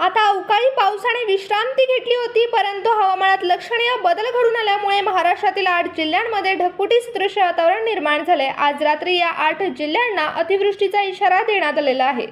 आता अवकाळी पावसाने विश्रांती घेतली होती परंतु हवामानात लक्षणीय बदल घडून आल्यामुळे महाराष्ट्रातील आठ जिल्ह्यांमध्ये ढगफुटी सदृश्य वातावरण निर्माण झाले आज रात्री या आठ जिल्ह्यांना अतिवृष्टीचा इशारा देण्यात आलेला आहे.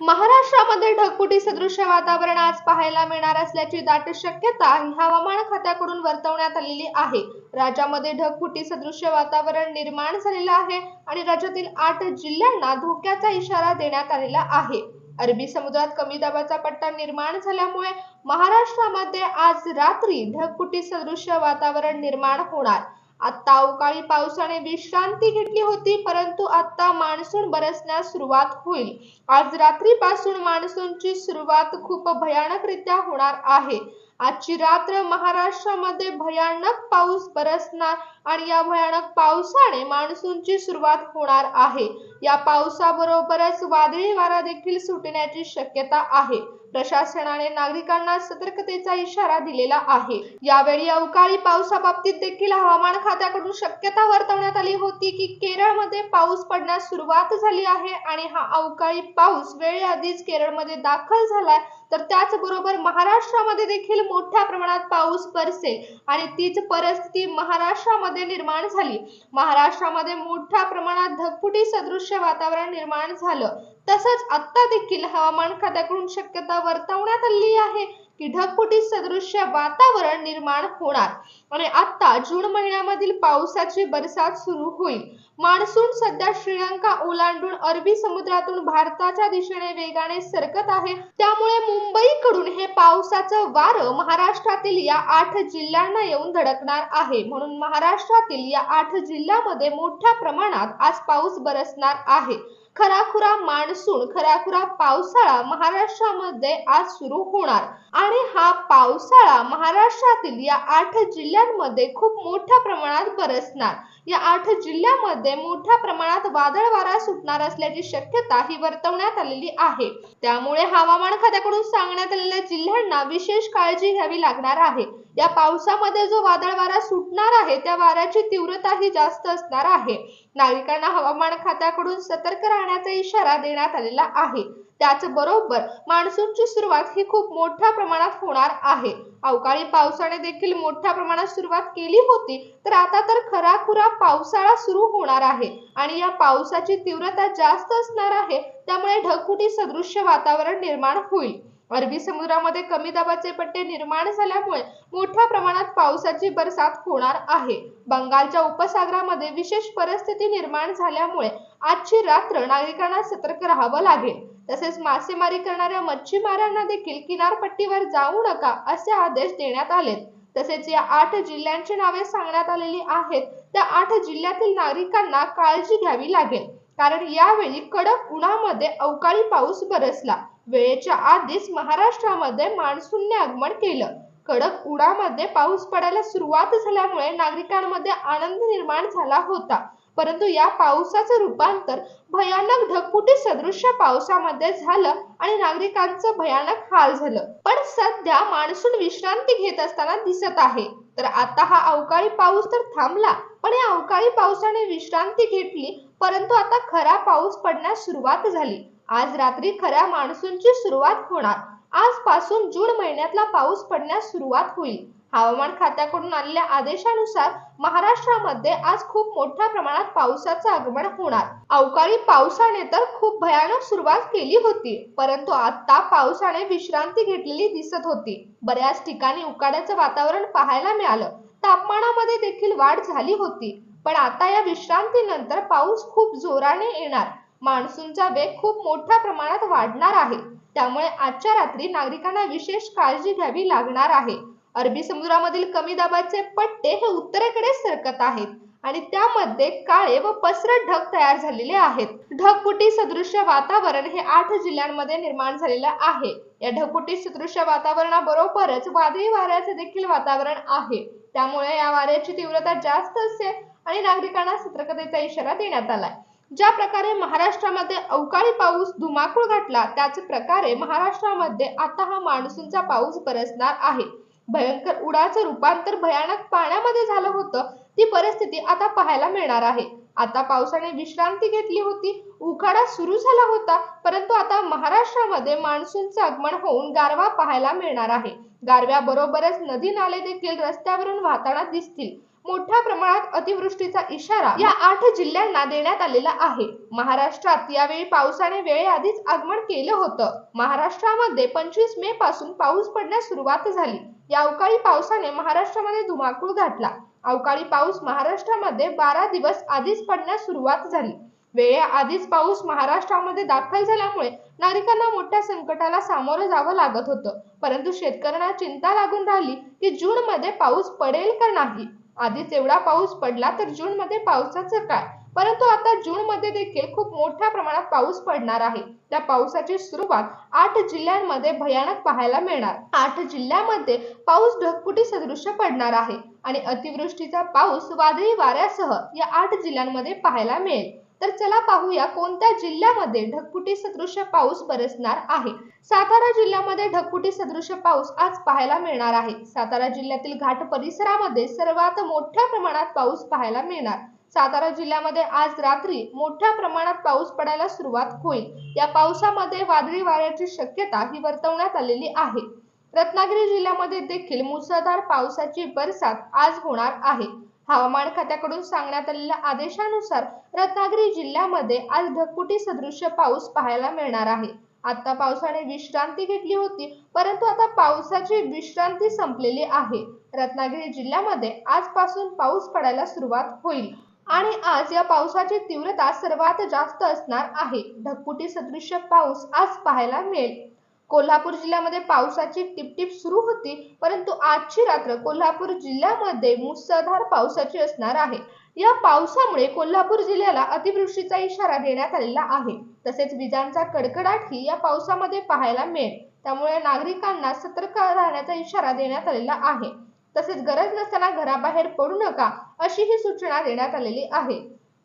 महाराष्ट्रामध्ये ढगफुटी सदृश्य वातावरण आज पाहायला मिळणार असल्याची दाट शक्यता ही हवामान खात्याकडून वर्तवण्यात आलेली आहे. राज्यामध्ये ढगफुटी सदृश्य वातावरण निर्माण झालेलं आहे आणि राज्यातील आठ जिल्ह्यांना धोक्याचा इशारा देण्यात आलेला आहे. अरबी समुद्रात कमी दाबाचा पट्टा निर्माण झाल्यामुळे महाराष्ट्रामध्ये आज रात्री ढगफुटी सदृश्य वातावरण निर्माण होणार. आता अवकाळी पावसाने विश्रांती घेतली होती परंतु आता मान्सून बरसण्यास सुरुवात होईल. आज रात्रीपासून मान्सूनची सुरुवात खूप भयानकरित्या होणार आहे. आजची रात्र महाराष्ट्रामध्ये भयानक पाऊस बरसणार आणि या भयानक पावसाने मान्सूनची सुरुवात होणार आहे. या पावसाबरोबरच वादळी वारा देखील सुटण्याची शक्यता आहे. प्रशासनाने नागरिकांना सतर्कतेचा इशारा दिलेला आहे. यावेळी अवकाळी पावसाबाबतीत देखील हवामान खात्याकडून शक्यता वर्तवण्यात आली होती की केरळमध्ये पाऊस पडण्यास सुरुवात झाली आहे आणि हा अवकाळी पाऊस वेळेआधीच केरळमध्ये दाखल झालाय तर त्याचबरोबर महाराष्ट्रामध्ये देखील मोठ्या प्रमाणात पाऊस बरसेल आणि तीच परिस्थिती महाराष्ट्रामध्ये निर्माण झाली. महाराष्ट्रामध्ये मोठ्या प्रमाणात ढगफुटी सदृश्य वातावरण निर्माण झालं. तसंच आता देखील हवामान खात्याकडून शक्यता वर्तवण्यात आली आहे. की ढगफुटी सदृश्य वातावरण निर्माण होणार. आणि आता जून महिन्यामधील पावसाची बरसात सुरू होईल. मान्सून सध्या श्रीलंका ओलांडून अरबी समुद्रातून भारताच्या दिशेने वेगाने सरकत आहे. त्यामुळे मुंबईकडून हे पावसाचं वारं महाराष्ट्रातील या आठ जिल्ह्यांना येऊन धडकणार आहे. म्हणून महाराष्ट्रातील या आठ जिल्ह्यामध्ये मोठ्या प्रमाणात आज पाऊस बरसणार आहे. खराखुरा मान्सून खराखुरा पावसाळा महाराष्ट्रामध्ये आज सुरू होणार. आणि हा पावसाळा महाराष्ट्रातील या आठ जिल्ह्यांमध्ये खूप मोठ्या प्रमाणात बरसणार. या आठ जिल्ह्यामध्ये मोठ्या प्रमाणात वादळ वारा सुटणार असल्याची शक्यता ही वर्तवण्यात आलेली आहे. त्यामुळे हवामान खात्याकडून सांगण्यात आलेल्या जिल्ह्यांना विशेष काळजी घ्यावी लागणार आहे. या पावसामध्ये जो वादळ वारा सुटणार आहे त्या वाऱ्याची तीव्रता ही जास्त असणार आहे. नागरिकांना हवामान खात्याकडून सतर्क राहण्याचा इशारा देण्यात आलेला आहे. त्याचबरोबर मान्सूनची सुरुवात ही खूप मोठ्या प्रमाणात होणार आहे. अवकाळी पावसाने देखील मोठ्या प्रमाणात सुरुवात केली होती तर आता तर खराखुरा पावसाळा सुरू होणार आहे आणि या पावसाची तीव्रता जास्त असणार आहे त्यामुळे ढगफुटी सदृश्य वातावरण निर्माण होईल. अरबी समुद्रामध्ये कमी दाबाचे पट्टे निर्माण झाल्यामुळे मोठ्या प्रमाणात पावसाची बरसात होणार आहे. बंगालच्या उपसागरामध्ये विशेष परिस्थिती निर्माण झाल्यामुळे आजची रात्र नागरिकांना सतर्क राहावं लागेल. तसेच मासेमारी करणाऱ्या मच्छीमारांना देखील किनारपट्टीवर जाऊ नका असे आदेश देण्यात आलेत. तसेच या आठ जिल्ह्यांची नावे सांगण्यात आलेली आहेत. त्या आठ जिल्ह्यातील नागरिकांना काळजी घ्यावी लागेल. कारण यावेळी कडक उन्हामध्ये अवकाळी पाऊस बरसला. वेळेच्या आधीच महाराष्ट्रामध्ये मान्सूनने आगमन केलं. कडक उन्हामध्ये पाऊस पडायला सुरुवात झाल्यामुळे नागरिकांमध्ये आनंद निर्माण झाला होता. परंतु या पावसाचं रूपांतर भयानक ढगफुटी सदृश्य पावसामध्ये झालं आणि नागरिकांचं भयानक हाल झालं. पण सध्या मान्सून विश्रांती घेत असताना दिसत आहे. तर आता हा अवकाळी पाऊस तर थांबला पण या अवकाळी पावसाने विश्रांती घेतली परंतु आता खरा पाऊस पडण्यास सुरुवात झाली. आज रात्री खऱ्या मान्सूनची सुरुवात होणार. आजपासून जून महिन्यातला पाऊस पडण्यास सुरुवात होईल. हवामान खात्याकडून आलेल्या आदेशानुसार महाराष्ट्रामध्ये आज खूप मोठ्या प्रमाणात पावसाचं आगमन होणार. अवकाळी पावसाने तर खूप भयानक सुरुवात केली होती परंतु आता पावसाने विश्रांती घेतलेली दिसत होती. बऱ्याच ठिकाणी उकाड्याचं वातावरण पाहायला मिळालं. तापमानामध्ये देखील वाढ झाली होती. पण आता या विश्रांतीनंतर पाऊस खूप जोराने येणार. मान्सूनचा वेग खूप मोठ्या प्रमाणात वाढणार आहे. त्यामुळे आजच्या रात्री नागरिकांना विशेष काळजी घ्यावी लागणार आहे. अरबी समुद्रामधील कमी दाबाचे पट्टे हे उत्तरेकडे सरकत आहेत आणि त्यामध्ये काळे व पसरट ढग तयार झालेले आहेत. ढगपुटी सदृश्य वातावरण हे आठ जिल्ह्यांमध्ये निर्माण झालेलं आहे. या ढगपुटी सदृश्य वातावरणाबरोबरच वादळी वाऱ्याचे देखील वातावरण आहे. त्यामुळे या वाऱ्याची तीव्रता जास्त असेल आणि नागरिकांना सतर्कतेचा इशारा देण्यात आलाय. ज्या प्रकारे महाराष्ट्रामध्ये अवकाळी पाऊस धुमाकूळ घातला त्याच प्रकारे महाराष्ट्रामध्ये आता हा मान्सूनचा पाऊस बरसणार आहे. भयंकर उडाचं रूपांतर भयानक पाण्यामध्ये झालं होतं ती परिस्थिती आता पाहायला मिळणार आहे. आता पावसाने विश्रांती घेतली होती उखाडा सुरू झाला होता परंतु आता महाराष्ट्रामध्ये मान्सूनचं आगमन होऊन गारवा पाहायला मिळणार आहे. गारव्याबरोबरच नदी नाले देखील रस्त्यावरून वाहताना दिसतील. मोठ्या प्रमाणात अतिवृष्टीचा इशारा या आठ जिल्ह्यांना देण्यात आलेला आहे. महाराष्ट्रात यावेळी पावसाने वेळेआधीच आगमन केलं होतं. महाराष्ट्रामध्ये पंचवीस मे पासून पाऊस पडण्यास सुरुवात झाली. या अवकाळी पावसाने महाराष्ट्रामध्ये धुमाकूळ घातला. अवकाळी पाऊस महाराष्ट्रामध्ये बारा दिवस आधीच पडण्यास सुरुवात झाली. वेळेआधीच पाऊस महाराष्ट्रामध्ये दाखल झाल्यामुळे नागरिकांना मोठ्या संकटाला सामोरं जावं लागत होतं. परंतु शेतकऱ्यांना चिंता लागून राहिली की जून मध्ये पाऊस पडेल का नाही? आधीच एवढा पाऊस पडला तर जून मध्ये पावसाचं काय? परंतु आता जून मध्ये देखील खूप मोठ्या प्रमाणात पाऊस पडणार आहे. त्या पावसाची सुरुवात आठ जिल्ह्यांमध्ये भयानक पाहायला मिळणार. आठ जिल्ह्यामध्ये पाऊस ढगफुटी सदृश्य पडणार आहे आणि अतिवृष्टीचा पाऊस वादळी वाऱ्यासह या आठ जिल्ह्यांमध्ये पाहायला मिळेल. तर चला पाहूया कोणत्या जिल्ह्यामध्ये ढगफुटी सदृश्य पाऊस बरसणार आहे. सातारा जिल्ह्यामध्ये ढगफुटी सदृश्य पाऊस आज पाहायला मिळणार आहे. सातारा जिल्ह्यातील घाट परिसरामध्ये सर्वात मोठ्या प्रमाणात पाऊस पाहायला मिळणार. सातारा जिल्ह्यामध्ये आज रात्री मोठ्या प्रमाणात पाऊस पडायला सुरुवात होईल. या पावसामध्ये वादळी वाऱ्याची शक्यता ही वर्तवण्यात आलेली आहे. रत्नागिरी जिल्ह्यामध्ये देखील मुसळधार पावसाची बरसात आज होणार आहे. हवामान खात्याकडून सांगण्यात आलेल्या आदेशानुसार रत्नागिरी जिल्ह्यामध्ये आज ढगफुटी सदृश्य पाऊस पाहायला मिळणार आहे. आता पावसाने विश्रांती घेतली होती परंतु आता पावसाची विश्रांती संपलेली आहे. रत्नागिरी जिल्ह्यामध्ये आजपासून पाऊस पडायला सुरुवात होईल आणि आज या पावसाची तीव्रता सर्वात जास्त असणार आहे. ढगफुटी सदृश्य पाऊस आज पाहायला मिळेल. कोल्हापूर जिल्ह्यामध्ये पावसाची टिपटिप सुरू होती परंतु आजची रात्र कोल्हापूर जिल्ह्यामध्ये मुसळधार पावसाची असणार आहे. या पावसामुळे कोल्हापूर जिल्ह्याला अतिवृष्टीचा इशारा देण्यात आलेला आहे. तसेच विजांचा कडकडाटही या पावसामध्ये पाहायला मिळेल. त्यामुळे नागरिकांना सतर्क राहण्याचा इशारा देण्यात आलेला आहे. तसेच गरज नसताना घराबाहेर पडू नका अशी ही सूचना देण्यात आलेली आहे.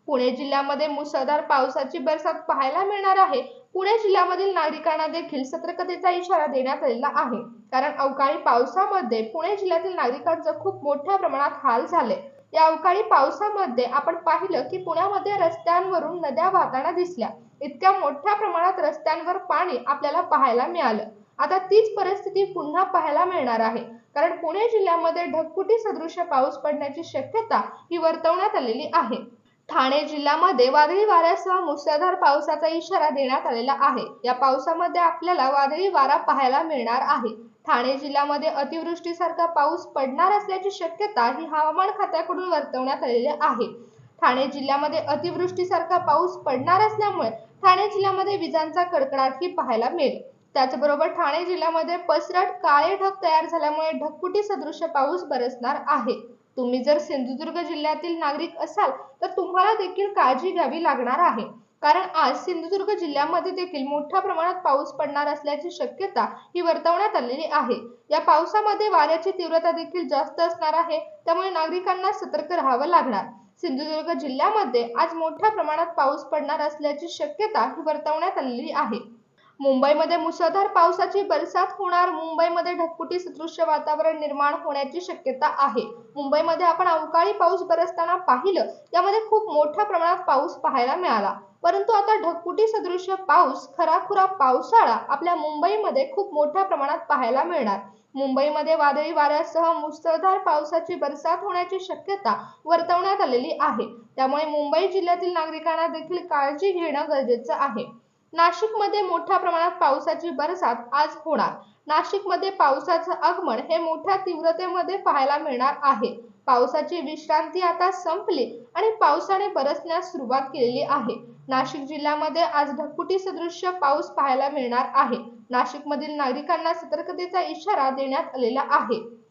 पुणे जिल्ह्यामध्ये मुसळधार पावसाची बरसात पाहायला मिळणार आहे. पुणे जिल्ह्यामधील नागरिकांना देखील सतर्कतेचा इशारा देण्यात आलेला आहे. कारण अवकाळी पावसामध्ये पुणे जिल्ह्यातील नागरिकांचं खूप मोठ्या प्रमाणात हाल झाले. या अवकाळी पावसामध्ये आपण पाहिलं की पुण्यामध्ये रस्त्यांवरून नद्या वाहताना दिसल्या. इतक्या मोठ्या प्रमाणात रस्त्यांवर पाणी आपल्याला पाहायला मिळालं. आता तीच परिस्थिती पुन्हा पाहायला मिळणार आहे. कारण पुणे जिल्ह्यामध्ये ढगफुटी सदृश पाऊस पडण्याची शक्यता ही वर्तवण्यात आलेली आहे. ठाणे जिल्ह्यामध्ये वादळी वाऱ्यासह मुसळधार पावसाचा इशारा देण्यात आलेला आहे. या पावसामध्ये आपल्याला वादळी वारा पाहायला मिळणार आहे. ठाणे जिल्ह्यामध्ये अतिवृष्टीसारखा पाऊस पडणार असल्याची शक्यता ही हवामान खात्याकडून वर्तवण्यात आलेली आहे. ठाणे जिल्ह्यामध्ये अतिवृष्टीसारखा पाऊस पडणार असल्यामुळे ठाणे जिल्ह्यामध्ये विजांचा कडकडाटही पाहायला मिळेल. त्याचबरोबर ठाणे जिल्ह्यामध्ये पसरट काळे ढग तयार झाल्यामुळे ढगफुटी सदृश पाऊस बरसणार आहे. तुम्ही जर सिंधुदुर्ग जिल्ह्यातील नागरिक असाल तर तुम्हाला देखील काळजी घ्यावी लागणार आहे. कारण आज सिंधुदुर्ग जिल्ह्यामध्ये देखील मोठ्या प्रमाणात पाऊस पडणार असल्याची शक्यता ही वर्तवण्यात आलेली आहे. या पावसामध्ये वाऱ्याची तीव्रता देखील जास्त असणार आहे त्यामुळे नागरिकांना सतर्क राहावं लागणार. सिंधुदुर्ग जिल्ह्यामध्ये आज मोठ्या प्रमाणात पाऊस पडणार असल्याची शक्यता ही वर्तवण्यात आलेली आहे. मुंबईमध्ये मुसळधार पावसाची बरसात होणार. मुंबईमध्ये ढगफुटी सदृश्य वातावरण निर्माण होण्याची शक्यता आहे. मुंबईमध्ये आपण अवकाळी पाऊस बरसताना पाहिलं यामध्ये खूप मोठ्या प्रमाणात पाऊस पाहायला मिळाला. परंतु आता ढगफुटी सदृश्य पाऊस खराखुरा पावसाळा आपल्या मुंबईमध्ये खूप मोठ्या प्रमाणात पाहायला मिळणार. मुंबईमध्ये वादळी वाऱ्यासह मुसळधार पावसाची बरसात होण्याची शक्यता वर्तवण्यात आलेली आहे. त्यामुळे मुंबई जिल्ह्यातील नागरिकांना देखील काळजी घेणं गरजेचं आहे. नाशिकमध्ये मोठ्या प्रमाणात पावसाची बरसात आज होणार. नाशिकमध्ये पावसाचं आगमन हे मोठ्या तीव्रतेमध्ये पाहायला मिळणार आहे. पावसाची विश्रांती आता संपली आणि पावसाने बरसण्यास सुरुवात केलेली आहे. नाशिक जिल्ह्यामध्ये आज ढगफुटी सदृश्य पाऊस पाहायला मिळणार आहे. नाशिकमधील नागरिकांना सतर्कतेचा इशारा देण्यात आलेला आहे.